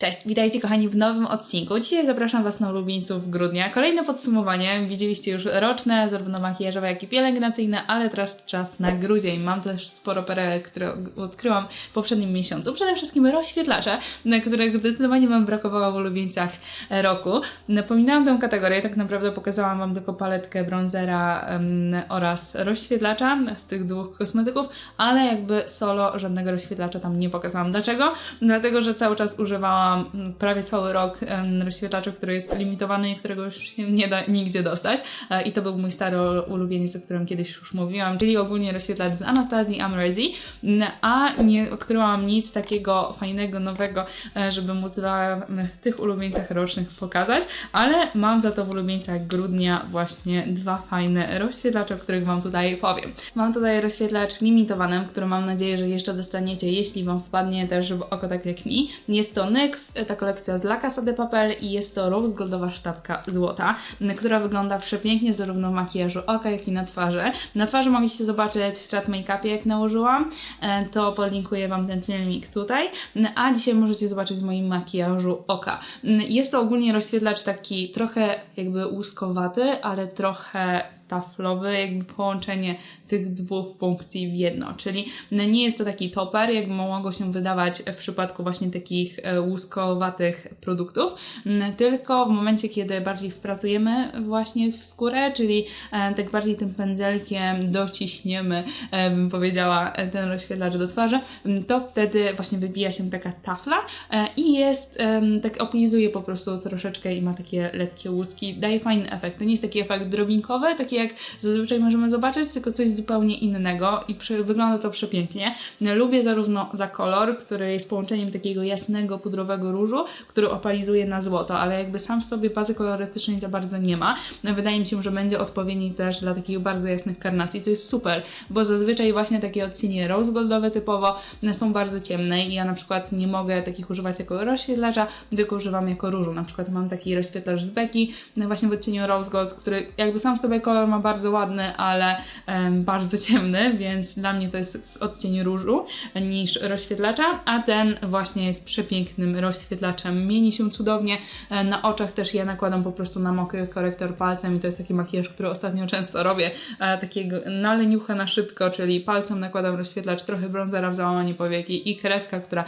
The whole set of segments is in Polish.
Cześć, witajcie kochani w nowym odcinku. Dzisiaj zapraszam Was na ulubieńców grudnia. Kolejne podsumowanie. Widzieliście już roczne, zarówno makijażowe, jak i pielęgnacyjne, ale teraz czas na grudzień. Mam też sporo perełek, które odkryłam w poprzednim miesiącu. Przede wszystkim rozświetlacze, na których zdecydowanie Wam brakowało w ulubieńcach roku. Napominałam tę kategorię, tak naprawdę pokazałam Wam tylko paletkę bronzera em, oraz rozświetlacza z tych dwóch kosmetyków, ale jakby solo żadnego rozświetlacza tam nie pokazałam. Dlaczego? Dlatego, że cały czas używałam mm, prawie cały rok rozświetlacza, który jest limitowany i którego już się nie da nigdzie dostać. E, I to był mój stary ulubieniec, o którym kiedyś już mówiłam, czyli ogólnie rozświetlacz z Anastazji Amrezi, Mm, a nie odkryłam nic takiego fajnego, nowego, e, żeby móc w tych ulubieńcach rocznych pokazać, ale mam za to w ulubieńcach grudnia właśnie dwa fajne rozświetlacze, o których Wam tutaj powiem. Mam tutaj rozświetlacz limitowany, który mam nadzieję, że jeszcze dostaniecie, jeśli Wam wpadnie też w oko tak jak mi. Jest to NYX, ta kolekcja z La Casa de Papel i jest to rose goldowa sztabka złota, która wygląda przepięknie zarówno w makijażu oka, jak i na twarzy. Na twarzy mogliście zobaczyć w chat make-upie, jak nałożyłam, e, to podlinkuję Wam ten filmik tutaj, a dzisiaj możecie zobaczyć w moim makijażu oka. M, Jest to ogólnie rozświetlacz taki trochę jakby łuskowaty, ale trochę taflowy, jakby połączenie tych dwóch funkcji w jedno, czyli nie jest to taki toper, jak mogło się wydawać w przypadku właśnie takich e, łuskowatych produktów, tylko w momencie, kiedy bardziej wpracujemy właśnie w skórę, czyli e, tak bardziej tym pędzelkiem dociśniemy, e, bym powiedziała, ten rozświetlacz do twarzy, to wtedy właśnie wybija się taka tafla i jest, tak oplizuje po prostu troszeczkę i ma takie lekkie łuski, daje fajny efekt. To nie jest taki efekt drobinkowy, taki jak zazwyczaj możemy zobaczyć, tylko coś zupełnie innego i przy, wygląda to przepięknie. Lubię zarówno za kolor, który jest połączeniem takiego jasnego, pudrowego różu, który opalizuje na złoto, ale jakby sam w sobie bazy kolorystycznej za bardzo nie ma. Wydaje mi się, że będzie odpowiedni też dla takich bardzo jasnych karnacji, co jest super, bo zazwyczaj właśnie takie odcienie rose goldowe typowo są bardzo ciemne i ja na przykład nie mogę takich używać jako rozświetlacza, tylko używam jako różu. Na przykład mam taki rozświetlacz z Becky, no właśnie w odcieniu rose gold, który jakby sam w sobie kolor ma bardzo ładny, ale em, bardzo ciemny, więc dla mnie to jest odcień różu niż rozświetlacza, a ten właśnie jest przepięknym rozświetlaczem. Mieni się cudownie, e, na oczach też ja nakładam po prostu na mokry korektor palcem i to jest taki makijaż, który ostatnio często robię, e, takiego na leniucha na szybko, czyli palcem nakładam rozświetlacz, trochę bronzera w załamanie powieki i kreska, która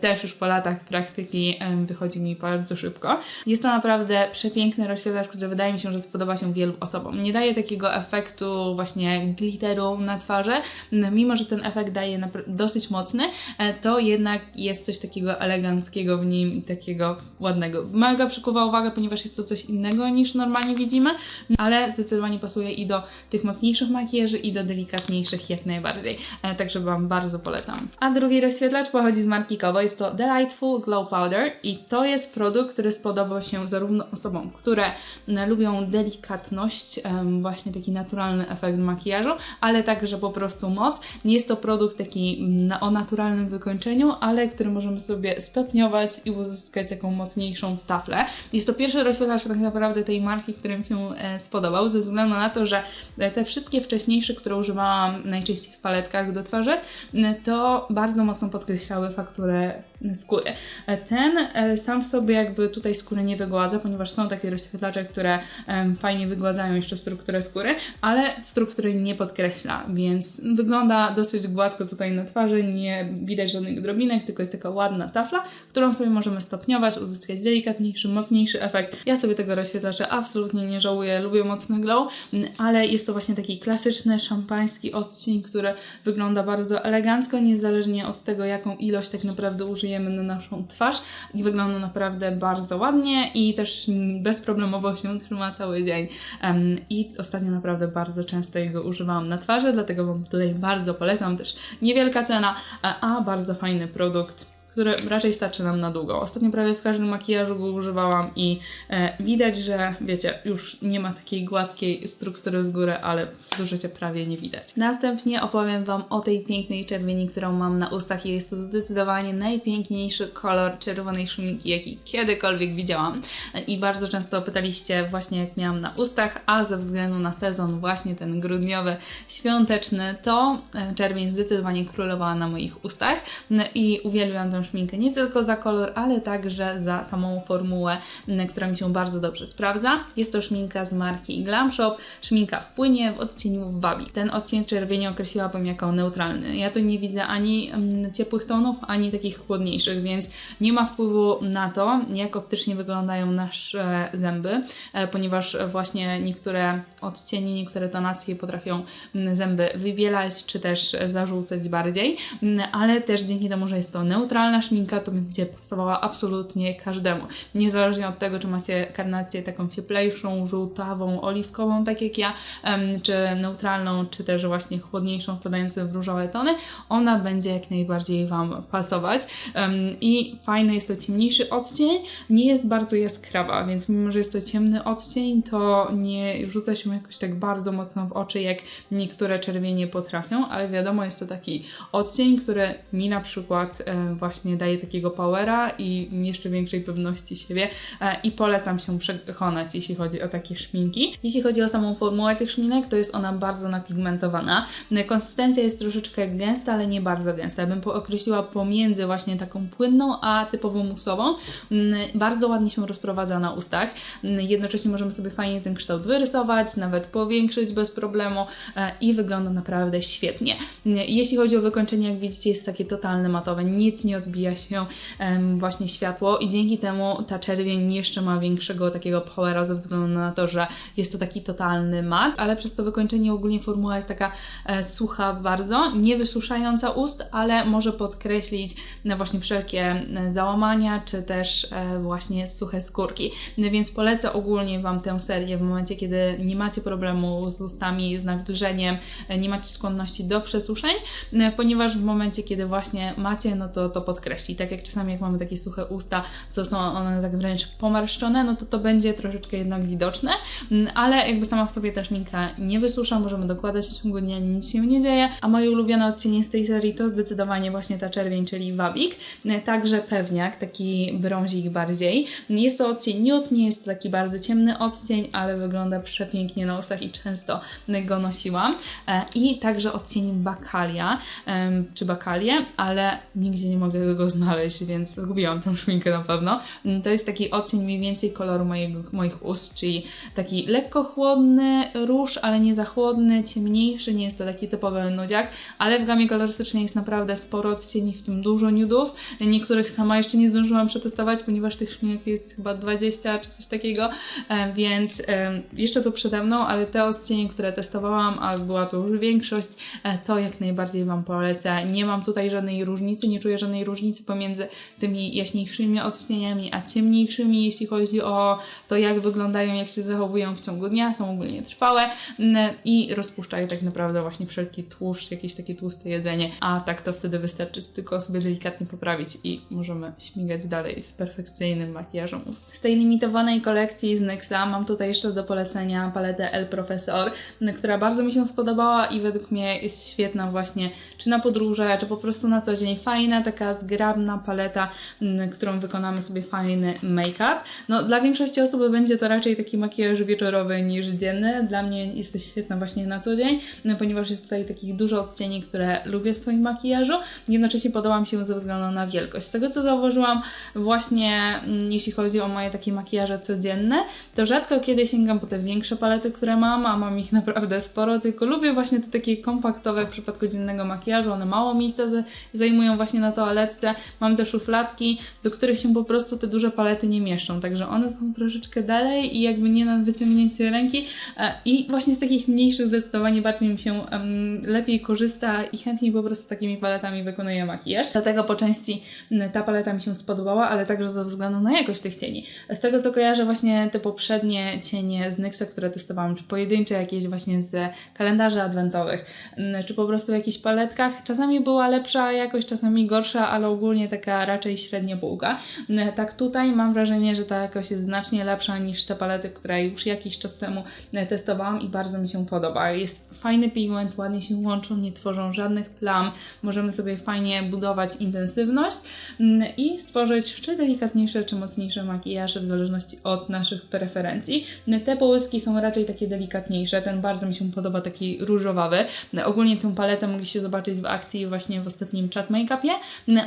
też już po latach praktyki wychodzi mi bardzo szybko. Jest to naprawdę przepiękny rozświetlacz, który wydaje mi się, że spodoba się wielu osobom. Nie daje takiego efektu właśnie glitteru na twarzy, mimo że ten efekt daje dosyć mocny, e, to jednak jest coś takiego eleganckiego w nim i takiego ładnego. Mega przykuwa uwagę, ponieważ jest to coś innego niż normalnie widzimy, ale zdecydowanie pasuje i do tych mocniejszych makijaży i do delikatniejszych jak najbardziej. E, Także Wam bardzo polecam. A drugi rozświetlacz pochodzi z marki Kobo. Jest to Delightful Glow Powder i to jest produkt, który spodoba się zarówno osobom, które lubią delikatność, em, właśnie taki naturalny efekt makijażu, ale także po prostu moc. Nie jest to produkt taki mm, o naturalnym wykończeniu, ale który możemy sobie stopniować i uzyskać taką mocniejszą taflę. Jest to pierwszy rozświetlacz tak naprawdę tej marki, który mi się e, spodobał, ze względu na to, że e, te wszystkie wcześniejsze, które używałam najczęściej w paletkach do twarzy, to bardzo mocno podkreślały fakturę skóry. E, Ten sam w sobie jakby tutaj skóry nie wygładza, ponieważ są takie rozświetlacze, które fajnie wygładzają jeszcze strukturę skóry, ale struktury nie podkreśla, więc wygląda dosyć gładko tutaj na twarzy, nie widać żadnych drobinek, tylko jest taka ładna tafla, którą sobie możemy stopniować, uzyskać delikatniejszy, mocniejszy efekt. Ja sobie tego rozświetlacza absolutnie nie żałuję, lubię mocny glow, ale jest to właśnie taki klasyczny, szampański odcień, który wygląda bardzo elegancko, niezależnie od tego, jaką ilość tak naprawdę użyjemy na naszą twarz i wygląda naprawdę bardzo ładnie i też bezproblemowo się trzyma cały dzień. I ostatnio naprawdę bardzo często jego używałam na twarzy, dlatego Wam tutaj bardzo polecam. Też niewielka cena, a, bardzo fajny produkt. Który raczej starczy nam na długo. Ostatnio prawie w każdym makijażu go używałam i e, widać, że wiecie, już nie ma takiej gładkiej struktury z góry, ale zużycie prawie nie widać. Następnie opowiem Wam o tej pięknej czerwieni, którą mam na ustach i jest to zdecydowanie najpiękniejszy kolor czerwonej szminki, jaki kiedykolwiek widziałam. I bardzo często pytaliście właśnie jak miałam na ustach, a ze względu na sezon właśnie ten grudniowy, świąteczny, to e, czerwień zdecydowanie królowała na moich ustach No i uwielbiam tę szminkę nie tylko za kolor, ale także za samą formułę, która mi się bardzo dobrze sprawdza. Jest to szminka z marki Glam Shop, szminka w płynie w odcieniu Wabi. Ten odcień czerwieni określiłabym jako neutralny. Ja tu nie widzę ani ciepłych tonów, ani takich chłodniejszych, więc nie ma wpływu na to, jak optycznie wyglądają nasze zęby, e, ponieważ właśnie niektóre odcienie, niektóre tonacje potrafią zęby wybielać, czy też zarzucać bardziej, ale też dzięki temu, że jest to neutralna szminka, to będzie pasowała absolutnie każdemu. Niezależnie od tego, czy macie karnację taką cieplejszą, żółtawą, oliwkową, tak jak ja, czy neutralną, czy też właśnie chłodniejszą, wpadającą w różowe tony, ona będzie jak najbardziej Wam pasować. I fajne jest to ciemniejszy odcień, nie jest bardzo jaskrawa, więc mimo, że jest to ciemny odcień, to nie rzuca się jakoś tak bardzo mocno w oczy, jak niektóre czerwienie potrafią, ale wiadomo, jest to taki odcień, który mi na przykład e, właśnie daje takiego powera i jeszcze większej pewności siebie e, i polecam się przekonać, jeśli chodzi o takie szminki. Jeśli chodzi o samą formułę tych szminek, to jest ona bardzo napigmentowana. Konsystencja jest troszeczkę gęsta, ale nie bardzo gęsta. Ja bym określiła pomiędzy właśnie taką płynną, a typowo musową. Mm, Bardzo ładnie się rozprowadza na ustach. Mm, Jednocześnie możemy sobie fajnie ten kształt wyrysować, nawet powiększyć bez problemu e, i wygląda naprawdę świetnie. Mm, Jeśli chodzi o wykończenie, jak widzicie, jest takie totalne matowe, nic nie odbija się em, właśnie światło i dzięki temu ta czerwień jeszcze ma większego takiego powera ze względu na to, że jest to taki totalny mat, ale przez to wykończenie ogólnie formuła jest taka e, sucha bardzo, nie wysuszająca ust, ale może podkreślić no, właśnie wszelkie e, załamania, czy też e, właśnie suche skórki. No, więc polecę ogólnie Wam tę serię w momencie, kiedy nie macie problemu z ustami, z nawilżeniem, e, nie macie skłonności do przesuszeń, e, ponieważ w momencie, kiedy właśnie macie, no to to podkreśli. Tak jak czasami jak mamy takie suche usta, to są one tak wręcz pomarszczone, no to to będzie troszeczkę jednak widoczne, Mm, ale jakby sama w sobie ta szminka nie wysusza, możemy dokładać w ciągu dnia, nic się nie dzieje, a moje ulubione odcienie z tej serii to zdecydowanie właśnie ta czerwień, czyli wabik, E, także pewniak, taki brązik bardziej. Jest to odcień nude, nie jest to taki bardzo ciemny odcień, ale wygląda przepięknie na ustach i często go nosiłam. E, I także odcień bakalia, czy bakalie, ale nigdzie nie mogę go znaleźć, więc zgubiłam tą szminkę na pewno. Mm, To jest taki odcień mniej więcej koloru mojego, moich ust, czyli taki lekko chłodny róż, ale nie za chłodny, ciemniejszy, nie jest to taki typowy nudziak, ale w gamie kolorystycznej jest naprawdę sporo odcieni, w tym dużo nudów. Niektórych sama jeszcze nie zdążyłam przetestować, ponieważ tych szminek jest chyba 20 czy coś takiego, e, więc e, jeszcze to przede mną, ale te odcienie, które testowałam, a była to już większość, e, to jak najbardziej Wam polecę. Nie mam tutaj żadnej różnicy, nie czuję żadnej różnicy pomiędzy tymi jaśniejszymi odcieniami, a ciemniejszymi, jeśli chodzi o to, jak wyglądają, jak się zachowują w ciągu dnia, są ogólnie trwałe i rozpuszczają tak naprawdę właśnie wszelki tłuszcz, jakieś takie tłuste jedzenie, a tak to wtedy wystarczy tylko sobie delikatnie poprawić i możemy śmigać dalej z perfekcyjnym makijażem ust. Z tej limitowanej kolekcji z NYXa mam tutaj jeszcze do polecenia paletę El Profesor, która bardzo mi się spodobała i według mnie jest świetna właśnie czy na podróże, czy po prostu na co dzień. Fajna, taka zgrabna paleta, m, którą wykonamy sobie fajny make-up. No, dla większości osób będzie to raczej taki makijaż wieczorowy niż dzienny. Dla mnie jest to świetna właśnie na co dzień, no, ponieważ jest tutaj takich dużo odcieni, które lubię w swoim makijażu. Jednocześnie podoba mi się ze względu na wielkość. Z tego co zauważyłam, właśnie mm, jeśli chodzi o moje takie makijaże codzienne, to rzadko kiedy sięgam po te większe palety, które mam, a mam ich naprawdę sporo, tylko lubię właśnie te takie kompaktowe w przypadku dziennego makijażu. One mało miejsca zajmują właśnie na Mam te szufladki, do których się po prostu te duże palety nie mieszczą, także one są troszeczkę dalej i jakby nie na wyciągnięcie ręki. E, I właśnie z takich mniejszych zdecydowanie bardziej mi się em, lepiej korzysta i chętniej po prostu takimi paletami wykonuję makijaż. Dlatego po części ta paleta mi się spodobała, ale także ze względu na jakość tych cieni. Z tego co kojarzę właśnie te poprzednie cienie z NYXa, które testowałam, czy pojedyncze jakieś właśnie z kalendarzy adwentowych, czy po prostu w jakichś paletkach, czasami była lepsza jakość, czasami gorsza, ale ogólnie taka raczej średnia półka. M, Tak tutaj mam wrażenie, że ta jakość jest znacznie lepsza niż te palety, które już jakiś czas temu testowałam i bardzo mi się podoba. Jest fajny pigment, ładnie się łączą, nie tworzą żadnych plam. Możemy sobie fajnie budować intensywność i stworzyć czy delikatniejsze, czy mocniejsze makijaże w zależności od naszych preferencji. Te połyski są raczej takie delikatniejsze, ten bardzo mi się podoba, taki różowawy. Ogólnie tę paletę mogliście zobaczyć w akcji właśnie w ostatnim chat make-upie,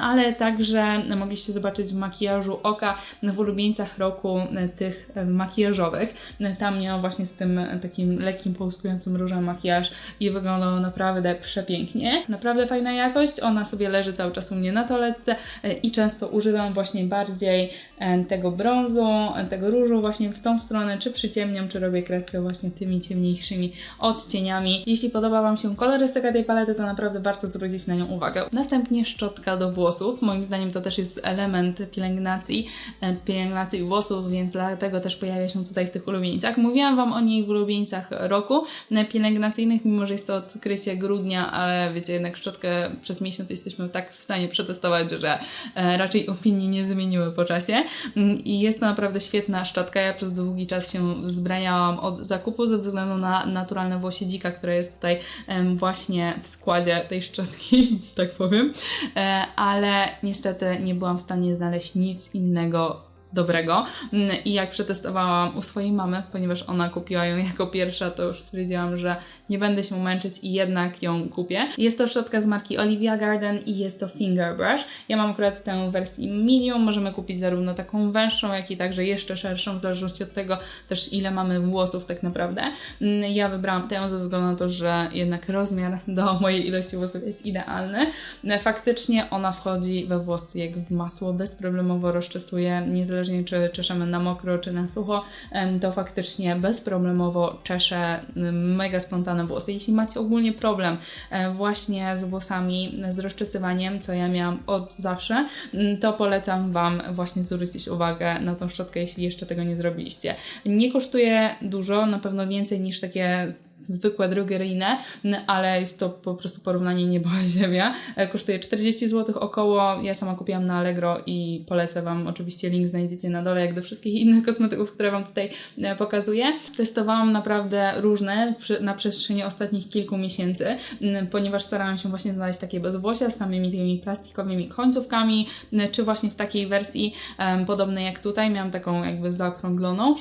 ale także mogliście zobaczyć w makijażu oka w ulubieńcach roku e, tych e, makijażowych. E, Tam miał właśnie z tym takim lekkim połyskującym różem makijaż i wyglądał naprawdę przepięknie. Naprawdę fajna jakość, ona sobie leży cały czas u mnie na toaletce i często używam właśnie bardziej tego brązu, tego różu właśnie w tą stronę, czy przyciemniam, czy robię kreskę właśnie tymi ciemniejszymi odcieniami. Jeśli podoba Wam się kolorystyka tej palety, to naprawdę warto zwrócić na nią uwagę. Następnie szczotka do włosów. Moim zdaniem to też jest element pielęgnacji, e, pielęgnacji włosów, więc dlatego też pojawia się tutaj w tych ulubieńcach. Mówiłam Wam o niej w ulubieńcach roku e, pielęgnacyjnych, mimo że jest to odkrycie grudnia, ale wiecie, jednak szczotkę przez miesiąc jesteśmy tak w stanie przetestować, że e, raczej opinii nie zmieniły po czasie. Mm, I jest to naprawdę świetna szczotka. Ja przez długi czas się wzbraniałam od zakupu ze względu na naturalne włosie dzika, które jest tutaj właśnie w składzie tej szczotki, tak powiem. E, Ale niestety nie byłam w stanie znaleźć nic innego dobrego. Mm, I jak przetestowałam u swojej mamy, ponieważ ona kupiła ją jako pierwsza, to już stwierdziłam, że nie będę się męczyć i jednak ją kupię. Jest to szczotka z marki Olivia Garden i jest to Finger Brush. Ja mam akurat tę w wersji medium. Możemy kupić zarówno taką węższą, jak i także jeszcze szerszą, w zależności od tego też ile mamy włosów tak naprawdę. Mm, Ja wybrałam tę ze względu na to, że jednak rozmiar do mojej ilości włosów jest idealny. Faktycznie ona wchodzi we włosy jak w masło, bezproblemowo rozczesuje, niezależnie czy czeszemy na mokro, czy na sucho, to faktycznie bezproblemowo czesze m, mega spontane włosy. Jeśli macie ogólnie problem właśnie z włosami, z rozczesywaniem, co ja miałam od zawsze, m, to polecam Wam właśnie zwrócić uwagę na tą szczotkę, jeśli jeszcze tego nie zrobiliście. Nie kosztuje dużo, na pewno więcej niż takie zwykłe drogeryjne, ale jest to po prostu porównanie nieba a ziemia. E, Kosztuje 40 zł około. Ja sama kupiłam na Allegro i polecę Wam. Oczywiście link znajdziecie na dole, jak do wszystkich innych kosmetyków, które Wam tutaj e, pokazuję. Testowałam naprawdę różne na przestrzeni ostatnich kilku miesięcy, ponieważ starałam się właśnie znaleźć takie bez włosia z samymi tymi plastikowymi końcówkami, czy właśnie w takiej wersji podobnej jak tutaj. Miałam taką jakby zaokrągloną.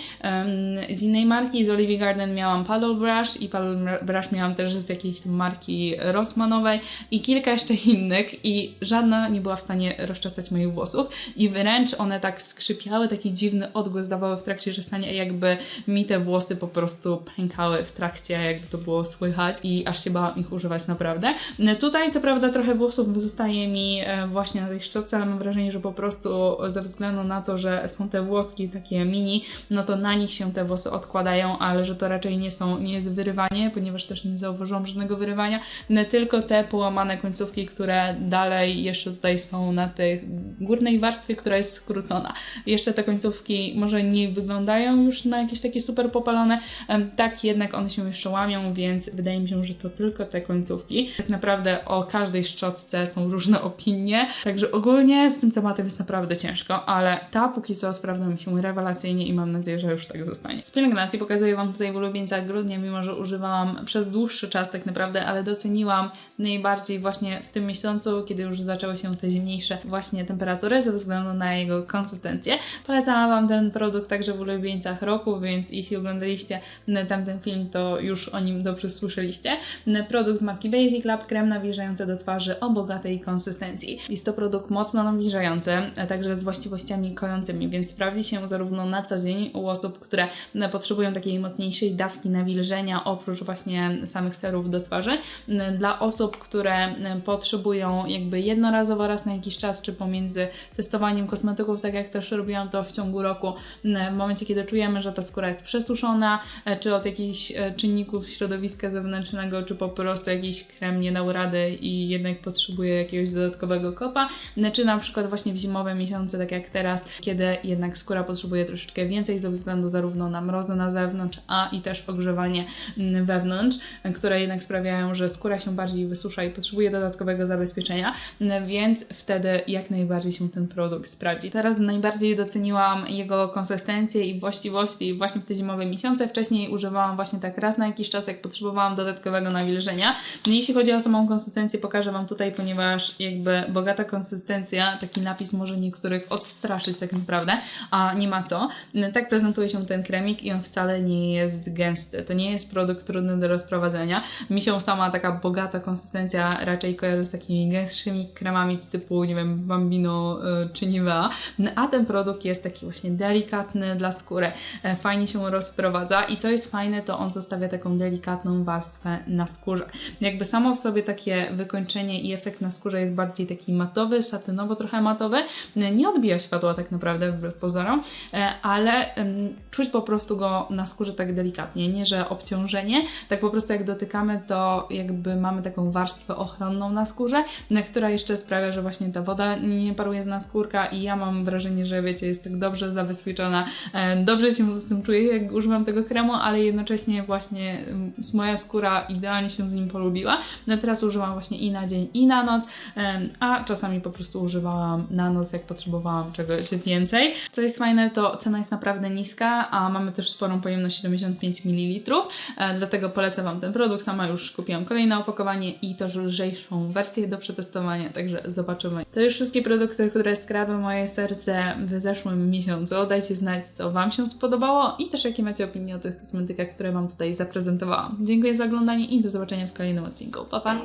Z innej marki, z Olivia Garden miałam Paddle Brush i Paddle Brush miałam też z jakiejś tam marki Rossmanowej i kilka jeszcze innych i żadna nie była w stanie rozczesać moich włosów i wręcz one tak skrzypiały, taki dziwny odgłos dawały w trakcie czesania, jakby mi te włosy po prostu pękały w trakcie, jakby to było słychać i aż się bałam ich używać naprawdę. Tutaj co prawda trochę włosów zostaje mi e, właśnie na tej szczotce, ale mam wrażenie, że po prostu ze względu na to, że są te włoski takie mini, no to na nich się te włosy odkładają, ale że to raczej nie są, nie jest wyrywanie, ponieważ też nie zauważyłam żadnego wyrywania, no, tylko te połamane końcówki, które dalej jeszcze tutaj są na tej górnej warstwie, która jest skrócona. Jeszcze te końcówki może nie wyglądają już na jakieś takie super popalone, tak jednak one się jeszcze łamią, więc wydaje mi się, że to tylko te końcówki. Tak naprawdę o każdej szczotce są różne opinie, także ogólnie z tym tematem jest naprawdę ciężko, ale ta póki co sprawdza mi się rewelacyjnie i mam nadzieję, że już tak zostanie. Z pielęgnacji pokazuję Wam tutaj w ulubieńcach grudnia, mimo że używałam przez dłuższy czas tak naprawdę, ale doceniłam najbardziej właśnie w tym miesiącu, kiedy już zaczęły się te zimniejsze właśnie temperatury ze względu na jego konsystencję. Polecałam Wam ten produkt także w ulubieńcach roku, więc jeśli oglądaliście tamten film, to już o nim dobrze słyszeliście. Produkt z marki Basic Lab, krem nawilżający do twarzy o bogatej konsystencji. Jest to produkt mocno nawilżający, także z właściwościami kojącymi, więc sprawdzi się zarówno na co dzień u osób, które potrzebują takiej mocniejszej dawki nawilżenia, oprócz właśnie samych serów do twarzy. Dla osób, które potrzebują jakby jednorazowo raz na jakiś czas, czy pomiędzy testowaniem kosmetyków, tak jak też robiłam to w ciągu roku, w momencie, kiedy czujemy, że ta skóra jest przesuszona, e, czy od jakichś e, czynników środowiska zewnętrznego, czy po prostu jakiś krem nie dał rady i jednak potrzebuje jakiegoś dodatkowego kopa, czy na przykład właśnie w zimowe miesiące, tak jak teraz, kiedy jednak skóra potrzebuje troszeczkę więcej ze względu zarówno na mrozy na zewnątrz, a i też ogrzewanie wewnątrz, które jednak sprawiają, że skóra się bardziej wysusza i potrzebuje dodatkowego zabezpieczenia, więc wtedy jak najbardziej się ten produkt sprawdzi. Teraz najbardziej doceniłam jego konsystencję i właściwości właśnie w te zimowe miesiące. Wcześniej używałam właśnie tak raz na jakiś czas, jak potrzebowałam dodatkowego nawilżenia. No jeśli chodzi o samą konsystencję, pokażę Wam tutaj, ponieważ jakby bogata konsystencja, taki napis może niektórych odstraszyć tak naprawdę, a nie ma co. Tak prezentuje się ten kremik i on wcale nie jest gęsty. To nie jest produkt trudny do rozprowadzenia. Mi się sama taka bogata konsystencja raczej kojarzy z takimi gęstszymi kremami typu, nie wiem, Bambino y, czy Nivea, No, a ten produkt jest taki właśnie delikatny dla skóry, e, fajnie się rozprowadza i co jest fajne, to on zostawia taką delikatną warstwę na skórze. Jakby samo w sobie takie wykończenie i efekt na skórze jest bardziej taki matowy, satynowo trochę matowy, nie odbija światła tak naprawdę wbrew pozorom, e, ale czuć po prostu go na skórze tak delikatnie, nie że obciążenie, tak po prostu jak dotykamy, to jakby mamy taką warstwę ochronną na skórze, na która jeszcze sprawia, że właśnie ta woda nie paruje z naskórka i ja mam wrażenie, że wiecie, jest tak dobrze zabezpieczona, e, dobrze się z tym czuję, jak używam tego kremu, ale jednocześnie właśnie moja skóra idealnie się z nim polubiła. No teraz używam właśnie i na dzień, i na noc, a czasami po prostu używałam na noc, jak potrzebowałam czegoś więcej. Co jest fajne, to cena jest naprawdę niska, a mamy też sporą pojemność 75 ml, dlatego polecam Wam ten produkt. Sama już kupiłam kolejne opakowanie i też lżejszą wersję do przetestowania, także zobaczymy. To już wszystkie produkty, które skradły moje serce w zeszłym miesiącu. Dajcie znać, co Wam się spodobało i też jakie macie opinie o tych kosmetykach, które Wam tutaj zaprezentowałam. Dziękuję za oglądanie i do zobaczenia w kolejnym odcinku. Pa, pa!